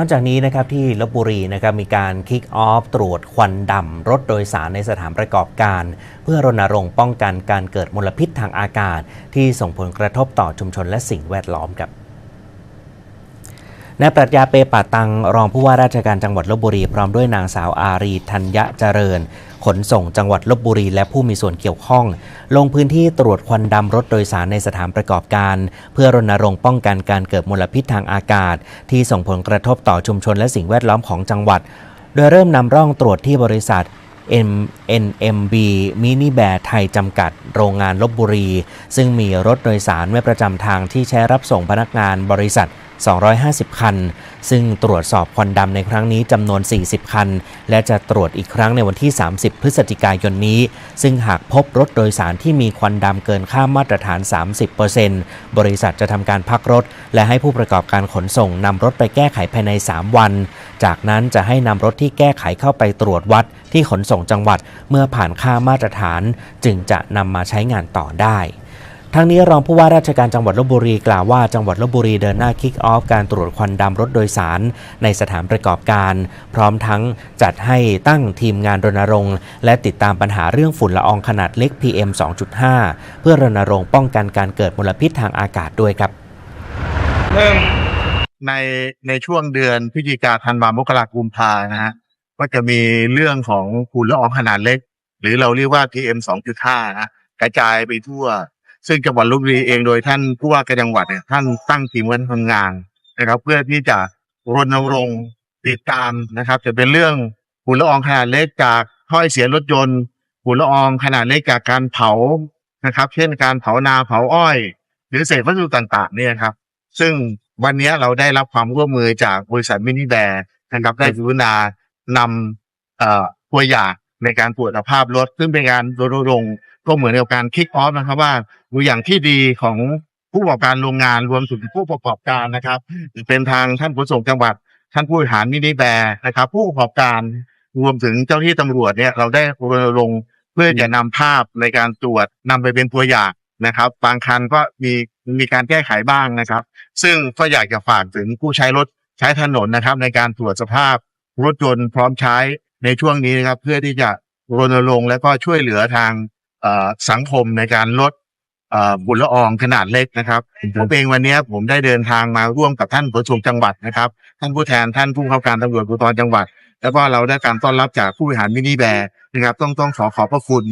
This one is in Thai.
นอกจากนี้นะครับที่ลบบุรีนะครับมีการคิกออฟตรวจควันดำรถโดยสารในสถานประกอบการ เพื่อรณรงค์ป้องกันการเกิดมลพิษทางอากาศ ที่ส่งผลกระทบต่อชุมชนและสิ่งแวดล้อมครับนายปรัชญาเปปาตัง รองผู้ว่าราชการจังหวัดลบบุรี พร้อมด้วยนางสาวอารีธัญญะเจริญ ขนส่งจังหวัดลบบุรี และผู้มีส่วนเกี่ยวข้อง ลงพื้นที่ตรวจควันดำรถโดยสารในสถานประกอบการ เพื่อรณรงค์ป้องกันการเกิดมลพิษทางอากาศ ที่ส่งผลกระทบต่อชุมชนและสิ่งแวดล้อมของจังหวัด โดยเริ่มนำร่องตรวจที่บริษัท NMB มินิแบร์ไทยจำกัด โรงงานลบบุรี ซึ่งมีรถโดยสารไม่ประจำทางที่ใช้รับส่งพนักงานบริษัท 250 คัน ซึ่งตรวจสอบควันดำในครั้งนี้จำนวน 40 คัน และจะตรวจอีกครั้งในวันที่ 30 พฤศจิกายนนี้ ซึ่งหากพบรถโดยสารที่มีควันดำเกินค่ามาตรฐาน 30%บริษัทจะทำการพักรถ และให้ผู้ประกอบการขนส่งนำรถไปแก้ไขภายใน 3 วัน จากนั้นจะให้นำรถที่แก้ไขเข้าไปตรวจวัดที่ขนส่งจังหวัด เมื่อผ่านค่ามาตรฐาน จึงจะนำมาใช้งานต่อได้ ทั้งนี้รองผู้ว่าราชการจังหวัดลบบุรีกล่าวว่าจังหวัดลบบุรีเดินหน้าคิกออฟการตรวจควันดำรถโดยสาร ในสถานประกอบการ พร้อมทั้งจัดให้ตั้งทีมงานรณรงค์ และติดตามปัญหาเรื่องฝุ่นละอองขนาดเล็ก PM 2.5 เพื่อรณรงค์ป้องกันการเกิดมลพิษทางอากาศด้วยครับเริ่มในในช่วงเดือนพฤศจิกาธันวามกราคมกุมภานะฮะก็จะมีเรื่องของฝุ่นละอองขนาดเล็ก หรือเราเรียกว่า PM 2.5นะกระจายไปทั่ว ซึ่งจังหวัดลบบุรีเองโดยท่านผู้ว่าการจังหวัดเนี่ยท่านตั้งทีมไว้ทำงานนะครับ เพื่อที่จะรณรงค์ติดตามนะครับ จะเป็นเรื่องฝุ่นละอองขนาดเล็กจากถ้อยเสียรถยนต์ฝุ่นละอองขนาดเล็กจากการเผานะครับ เช่นการเผานาเผาอ้อย หรือเศษวัสดุต่างๆ เนี่ยครับ ซึ่งวันนี้เราได้รับความร่วมมือจากบริษัทมินิแบร์นะครับได้กรุณานำตัวอย่างในการตรวจสภาพรถซึ่งเป็นการรณรงค์ ก็เหมือนกับการคิกออฟนะครับ ว่าตัวอย่างที่ดีของผู้ประกอบการโรงงานรวมถึงผู้ประกอบการนะครับเป็นทางท่านผู้ส่งจังหวัด ท่านผู้บริหารมินิแบร์นะครับ ผู้ประกอบการรวมถึงเจ้าที่ตำรวจเนี่ยเราได้รณรงค์เพื่อจะนำภาพในการตรวจนำไปเป็นตัวอย่างนะครับ บางคันก็มีมีการแก้ไขบ้างนะครับ ซึ่งก็อยากจะฝากถึงผู้ใช้รถใช้ถนนนะครับ ในการตรวจสภาพรถยนต์พร้อมใช้ในช่วงนี้นะครับ เพื่อที่จะรณรงค์และก็ช่วยเหลือทาง สังคมในการลดเอ่อฝุ่นละอองขนาดเล็กนะครับผมเองวันนี้ผมได้เดินทางมาร่วมกับท่านผู้ชมจังหวัดนะครับ ท่านผู้แทนท่านผู้เข้าการตำรวจภูธรจังหวัด แล้วก็เราได้การต้อนรับจากผู้บริหารมินิแบร์นะครับ ต้องต้องขอขอบพระคุณ